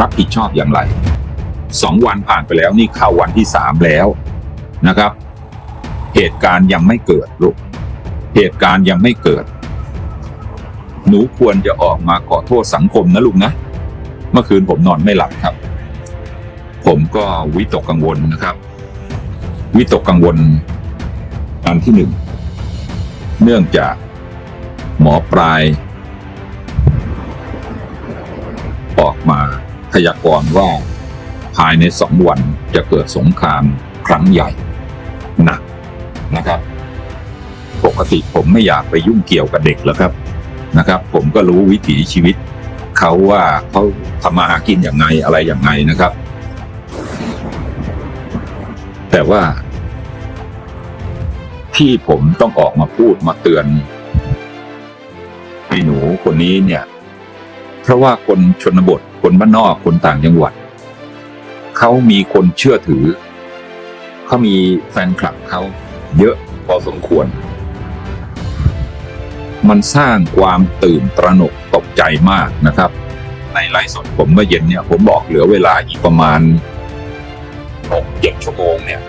รับผิดชอบอย่างไรสองวันผ่านไปแล้วนี่เข้าวันที่สามแล้วนะครับ เหตุการณ์ยังไม่เกิดลูกเหตุการณ์ยังไม่เกิด หนูควรจะออกมาขอโทษสังคมนะลูกนะ เมื่อคืนผมนอนไม่หลับครับ ผมก็วิตกกังวลนะครับ วิตกกังวลอันที่หนึ่งเนื่องจากหมอปลาย พยากรณ์ว่า ภายในสองวันจะเกิดสงครามครั้งใหญ่หนักนะครับ ปกติผมไม่อยากไปยุ่งเกี่ยวกับเด็กแล้วครับนะครับ ผมก็รู้วิถีชีวิตเขาว่าเขาทำมาหากินอย่างไงอะไรอย่างไงนะครับ แต่ว่าที่ผมต้องออกมาพูดมาเตือนไอ้หนูคนนี้เนี่ย เพราะว่าคนชนบท คนบ้านนอกคนต่างจังหวัด เขามีคนเชื่อถือ เขามีแฟนคลับเขาเยอะพอสมควร มันสร้างความตื่นตระหนกตกใจมากนะครับ ในไลฟ์สดผมเมื่อเย็นเนี่ย ผมบอกเหลือเวลาอีกประมาณหกเจ็ชั่วโมงเนี่ย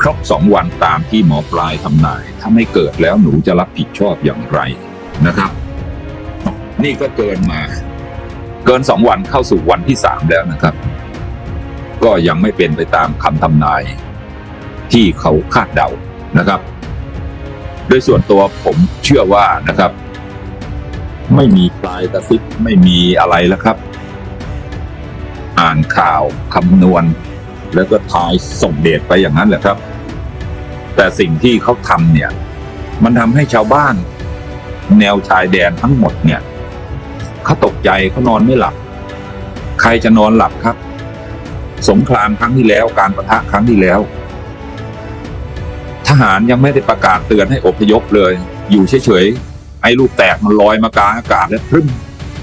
ครบสองวันตามที่หมอปลายทำนาย ถ้าไม่เกิดแล้วหนูจะรับผิดชอบอย่างไรนะครับ นี่ก็เกินมา เกินสองวันเข้าสู่วันที่สามแล้วนะครับ ก็ยังไม่เป็นไปตามคำทำนายที่เขาคาดเดานะครับ โดยส่วนตัวผมเชื่อว่านะครับ ไม่มีปลายกระซิบไม่มีอะไรแล้วครับ อ่านข่าวคำนวณ แล้วก็ทายส่งเดชไปอย่างนั้นแหละครับ แต่สิ่งที่เขาทำเนี่ย มันทำให้ชาวบ้าน แนวชายแดนทั้งหมดเนี่ย เขาตกใจเขานอนไม่หลับ ใครจะนอนหลับครับ สงครามครั้งที่แล้วการประทะครั้งที่แล้ว ทหารยังไม่ได้ประกาศเตือนให้อพยพเลย อยู่เฉยๆไอ้ลูกแตกมันลอยมากลางอากาศแล้วพรึ้ม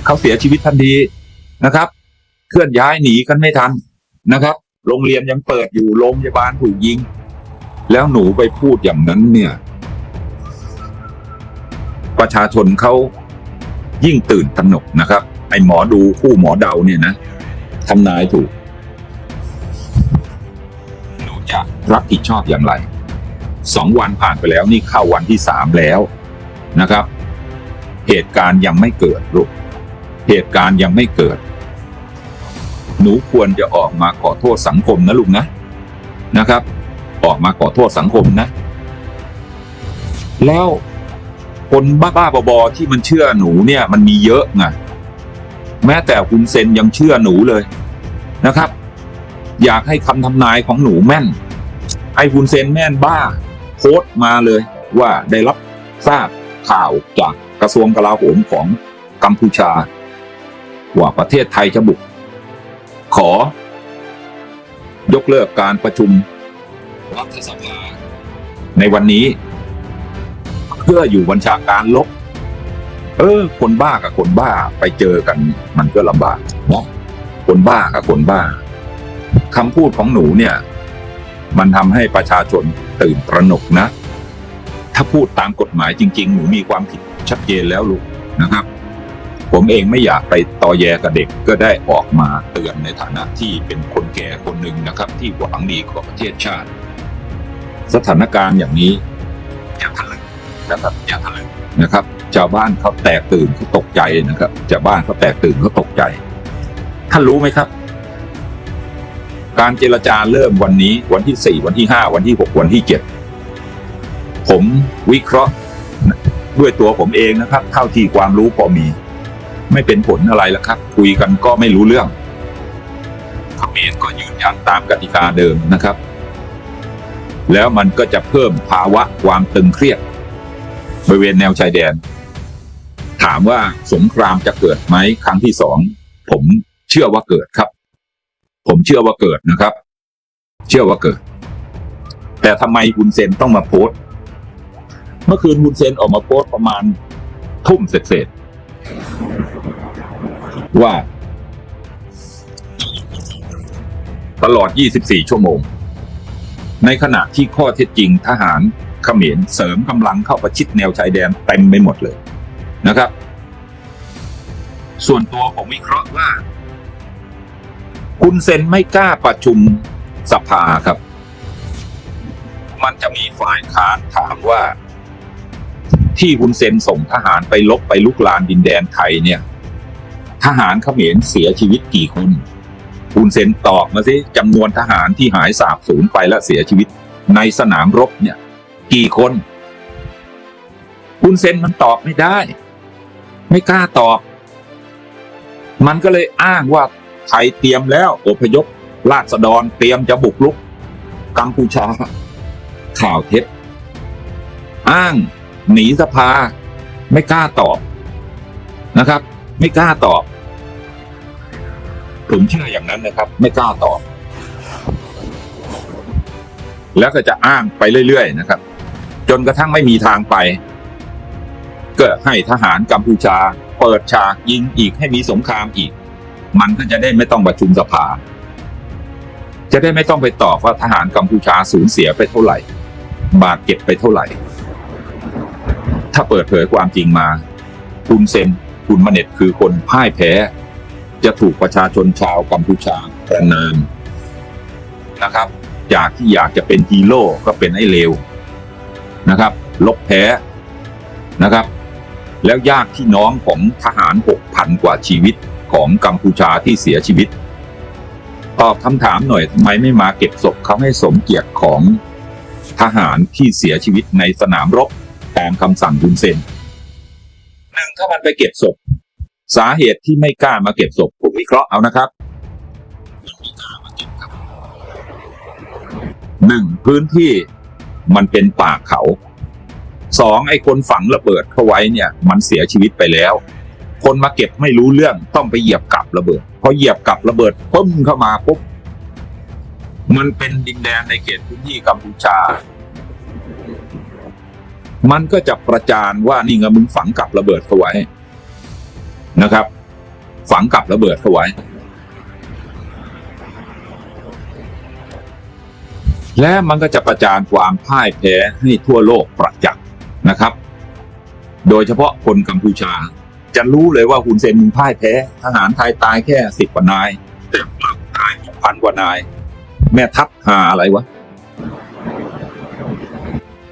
เขาเสียชีวิตทันทีนะครับ เคลื่อนย้ายหนีกันไม่ทันนะครับ โรงเรียนยังเปิดอยู่โรงพยาบาลถูกยิง แล้วหนูไปพูดอย่างนั้นเนี่ย ประชาชนเขา ยิ่งตื่นตระหนกนะครับ ไอหมอดูคู่หมอเดาเนี่ยนะทำนายถูกหนูจะรับผิดชอบอย่างไรสองวันผ่านไปแล้วนี่เข้าวันที่สามแล้วนะครับ เหตุการณ์ยังไม่เกิดลูกเหตุการณ์ยังไม่เกิด หนูควรจะออกมาขอโทษสังคมนะลูกนะนะครับ ออกมาขอโทษสังคมนะ แล้ว คนบ้าๆบอๆที่มันเชื่อหนูเนี่ยมันมีเยอะไงแม้แต่คุณเซนยังเชื่อหนูเลยนะครับ อยากให้คำทำนายของหนูแม่นไอ้คุณเซนแม่นบ้า โพสต์มาเลยว่าได้รับทราบข่าวจากกระทรวงกลาโหมของกัมพูชา ว่าประเทศไทยจะบุก ขอ ยกเลิกการประชุมรัฐสภาในวันนี้ เพื่ออยู่บัญชาการลบ เออ คนบ้ากับคนบ้าไปเจอกัน มันก็ลำบากเนาะคนบ้ากับคนบ้าคำพูดของหนูเนี่ย มันทำให้ประชาชนตื่นตระหนกนะ ถ้าพูดตามกฎหมายจริง ๆ หนูมีความผิดชัดเจนแล้วลูกนะครับ ผมเองไม่อยากไปตอแยกับเด็กก็ได้ออกมาเตือนในฐานะที่เป็นคนแก่คนหนึ่งนะครับ ที่หวังดีกับประเทศชาติ สถานการณ์อย่างนี้อย่าทะ ลึ่งนะครับอย่าทะลึ่งนะครับชาวบ้านเขาแตกตื่นเขาตกใจนะครับชาวบ้านเขาแตกตื่นเขาตกใจท่านรู้ไหมครับ การเจรจาเริ่มวันนี้วันที่สี่วันที่ห้าวันที่หกวันที่เจ็ดผมวิเคราะห์ด้วยตัวผมเองนะครับ เท่าที่ความรู้พอมี ไม่เป็นผลอะไรแล้วครับ คุยกันก็ไม่รู้เรื่องเขมรก็ยืนยันตามกติกาเดิมนะครับ แล้วมันก็จะเพิ่มภาวะความตึงเครียด บริเวณแนวชายแดน ถามว่าสงครามจะเกิดไหมครั้งที่สองผมเชื่อว่าเกิดครับ ผมเชื่อว่าเกิดนะครับ เชื่อว่าเกิด แต่ทำไมคุณเซนต้องมาโพสเมื่อคืนคุณเซนออกมาโพสประมาณทุ่มเสร็จๆว่า ตลอด 24 ชั่วโมง ในขณะที่ข้อเท็จจริงทหาร เขมรเสริมกำลังเข้าประชิดแนวชายแดนเต็มไปหมดเลยนะครับ ส่วนตัวผมวิเคราะห์ว่า คุณเซนไม่กล้าประชุมสภาครับ มันจะมีฝ่ายค้านถามว่า ที่คุณเซนส่งทหารไปลบไปลุกลานดินแดนไทยเนี่ย ทหารเขมรเสียชีวิตกี่คนคุณเซนตอบมาสิจำนวนทหารที่หายสาบสูญไปและเสียชีวิตในสนามรบเนี่ย กี่คน คุณเซนมันตอบไม่ได้ ไม่กล้าตอบ มันก็เลยอ้างว่าไทยเตรียมแล้วอพยพราษฎรเตรียมจะบุกรุก กัมพูชา ข่าวเท็จ อ้าง หนีสภา ไม่กล้าตอบนะครับ ไม่กล้าตอบ ผมเชื่ออย่างนั้นนะครับ ไม่กล้าตอบ แล้วก็จะอ้างไปเรื่อย ๆ นะครับ จนกระทั่งไม่มีทางไป ก็ให้ทหารกัมพูชา เปิดฉากยิงอีกให้มีสงครามอีก มันก็จะได้ไม่ต้องประชุมสภา จะได้ไม่ต้องไปตอบว่าทหารกัมพูชาสูญเสียไปเท่าไหร่ บาดเจ็บไปเท่าไหร่ ถ้าเปิดเผยความจริงมา คุณเซนคุณมเน็ตคือคนพ่ายแพ้ จะถูกประชาชนชาวกัมพูชาประนามนะครับ จากที่อยากจะเป็นฮีโร่ก็เป็นไอ้เลว นะครับ ลบแพ้นะครับ แล้วญาติพี่น้องของทหารหกพันกว่าชีวิตของกัมพูชาที่เสียชีวิต ตอบคำถามหน่อยทำไมไม่มาเก็บศพเขาให้สมเกียรติของทหารที่เสียชีวิตในสนามรบตามคำสั่งบุนเซนหนึ่งถ้ามันไปเก็บศพ สาเหตุที่ไม่กล้ามาเก็บศพผมวิเคราะห์เอานะครับหนึ่งพื้นที่ มันเป็นป่าเขาสองไอ้คนฝังระเบิดเข้าไว้เนี่ย มันเสียชีวิตไปแล้ว คนมาเก็บไม่รู้เรื่องต้องไปเหยียบกับระเบิดพอเหยียบกับระเบิดปึ้มเข้ามาปุ๊บมันเป็นดินแดนในเขตพื้นที่กัมพูชา มันก็จะประจานว่านี่ไงมึงฝังกับระเบิดเข้าไว้นะครับ ฝังกับระเบิดเข้าไว้ และมันก็จะประจานความพ่ายแพ้ให้ทั่วโลกประจักษ์นะครับ โดยเฉพาะคนกัมพูชา จะรู้เลยว่าฮุนเซนมึงพ่ายแพ้ ทหารไทยตายแค่สิบกว่านาย แต่เราตายพันกว่านาย แม่ทัพหาอะไรวะ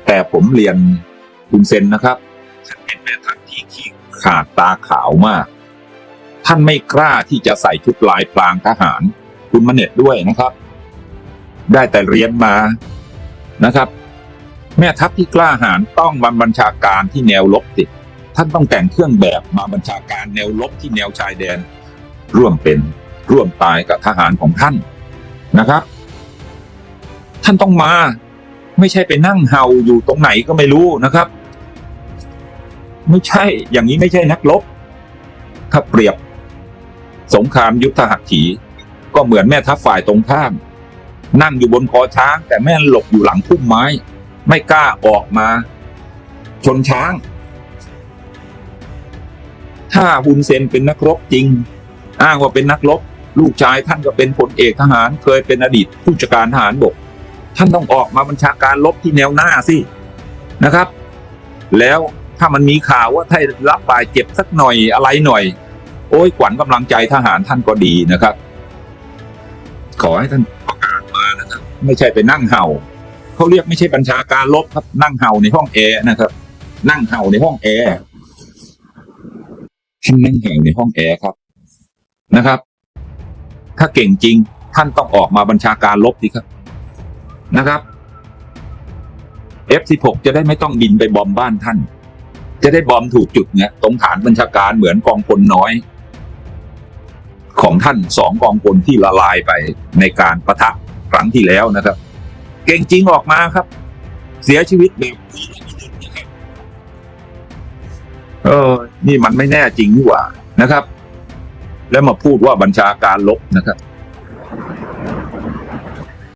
แต่ผมเรียนฮุนเซนนะครับท่านเป็นแม่ทัพที่ขี้ขาดตาขาวมาก ท่านไม่กล้าที่จะใส่ชุดลายพรางทหาร คุณมเน็ตด้วยนะครับ ได้แต่เรียนมานะครับ แม่ทัพที่กล้าหาญต้องมาบัญชาการที่แนวรบติดท่านต้องแต่งเครื่องแบบมาบัญชาการแนวรบที่แนวชายแดน ร่วมเป็นร่วมตายกับทหารของท่านนะครับ ท่านต้องมาไม่ใช่ไปนั่งเห่าอยู่ตรงไหนก็ไม่รู้นะครับ ไม่ใช่อย่างนี้ไม่ใช่นักรบถ้าเปรียบ สงครามยุทธหัตถี ก็เหมือนแม่ทัพฝ่ายตรงข้าม นั่งอยู่บนคอช้าง แต่แม่หลบอยู่หลังพุ่มไม้ ไม่กล้าออกมา ชนช้าง ถ้าฮุนเซนเป็นนักรบจริง อ้างว่าเป็นนักรบ ลูกชายท่านก็เป็นพลเอกทหาร เคยเป็นอดีตผู้จัดการทหารบก ท่านต้องออกมาบัญชาการรบที่แนวหน้าสินะครับ แล้วถ้ามันมีข่าวว่าถ้ารับบาดเจ็บสักหน่อยอะไรหน่อย โอ้ยขวัญกำลังใจทหารท่านก็ดีนะครับ ขอให้ท่าน ไม่ใช่ไปนั่งเห่าเขาเรียกไม่ใช่บัญชาการลบครับนั่งเห่าในห้องแอร์นะครับ นั่งเห่าในห้องแอร์ท่านนั่งเห่าในห้องแอร์ครับนะครับ ถ้าเก่งจริงท่านต้องออกมาบัญชาการลบดีครับนะครับ F16 จะได้ไม่ต้องบินไปบอมบ้านท่าน จะได้บอมถูกจุดเนี่ยตรงฐานบัญชาการเหมือนกองพลน้อย ของท่านสองกองพลที่ละลายไปในการประทะ ครั้งที่แล้วนะครับ เก่งจริงออกมาครับ เสียชีวิตแบบเออ นี่มันไม่แน่จริงนี่หว่านะครับ แล้วมาพูดว่าบัญชาการลบนะครับ